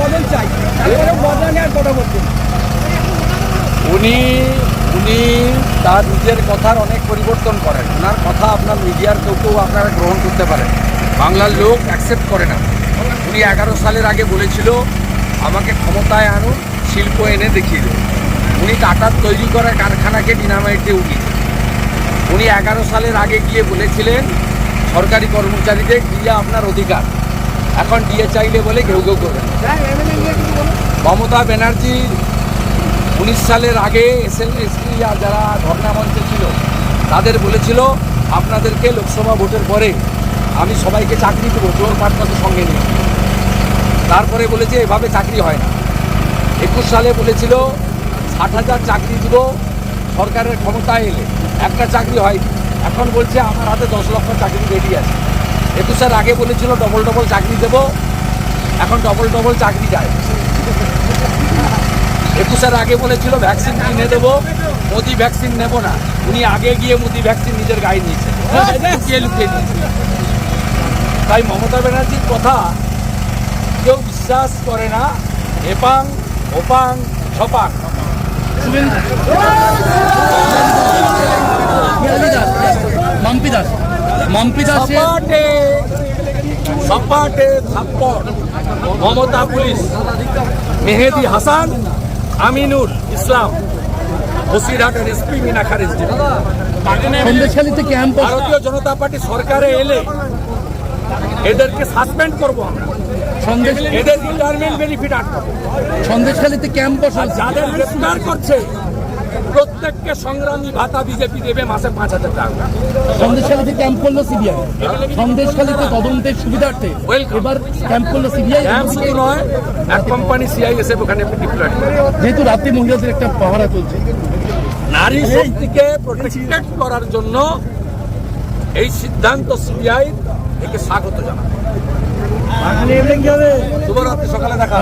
বদল চাই। তারপরে বদলা নেওয়ার কথা বলছেন উনি উনি তার নিজের কথার অনেক পরিবর্তন করেন। ওনার কথা আপনার মিডিয়ার কেউ কেউ আপনারা গ্রহণ করতে পারেন। বাংলার লোক অ্যাকসেপ্ট করে না। উনি এগারো সালের আগে বলেছিল, আমাকে ক্ষমতায় আনুন, শিল্প এনে দেখিয়ে দেবে। উনি টাটার তৈরি করা কারখানাকে ডিনামাইট উঠিয়েছেন উনি এগারো সালের আগে গিয়ে বলেছিলেন, সরকারি কর্মচারীদের দিয়ে আপনার অধিকার। এখন দিয়ে চাইলে বলে ঘেউ ঘেউ করবেন মমতা ব্যানার্জি উনিশ সালের আগে এস এল এসপি আর যারা ধর্ণা মঞ্চে ছিল, তাদের বলেছিল, আপনাদেরকে লোকসভা ভোটের পরে আমি সবাইকে চাকরি দেবো, জোর পাটনাকে সঙ্গে নিয়ে। তারপরে বলেছে, এভাবে চাকরি হয় না। একুশ সালে বলেছিল, ষাট হাজার চাকরি দিব, সরকারের ক্ষমতায় এলে একটা চাকরি হয় এখন বলছে, আমার হাতে দশ লক্ষ চাকরি রেডি আছে। একুশের আগে বলেছিল ডবল ডবল চাকরি দেব। এখন ডবল ডবল চাকরি যায়। একুশের আগে বলেছিল ভ্যাকসিন কিনে দেবো। মোদি ভ্যাকসিন নেব না। উনি আগে গিয়ে মোদি ভ্যাকসিন নিজের গায়ে নিয়েছে লুকিয়ে লুকিয়ে তাই মমতা ব্যানার্জির কথা কেউ বিশ্বাস করে না। এপাং ওপাং ছপাং সপাটে সপাটে থাপ্পড়। মমতা পুলিশ। মেহেদি হাসান আমিনুল ইসলাম। বসিরহাটের এসপি মিনা খারিজ ক্যাম্প ভারতীয় জনতা পার্টি সরকারে এলে এদেরকে সাসপেন্ড করব আমরা। এদের রিটায়ারমেন্ট বেনিফিট আটকাবো। সন্দেশখালীতে ক্যাম্প যাদের গ্রেফতার করছে প্রত্যেককে সংগ্রামী ভাতা বিজেপি দেবে মাসে পাঁচ হাজার টাকা। সন্দেশখালীতে ক্যাম্প করল সিবিআই সন্দেশখালীতে তদন্তের সুবিধার্থে এবার ক্যাম্প করল সিবিআই ক্যাম্প শুধু নয় এক কোম্পানি সিআইএসএফ ওখানে ডিপ্লয়েড যেহেতু রাত্রি মহিলাদের একটা পাহারা চলছে। নারী শক্তিকে প্রোটেক্টেড করার জন্য এই সিদ্ধান্ত সিবিআই একে স্বাগত জানায় শুভরাত্রি সকালে দেখা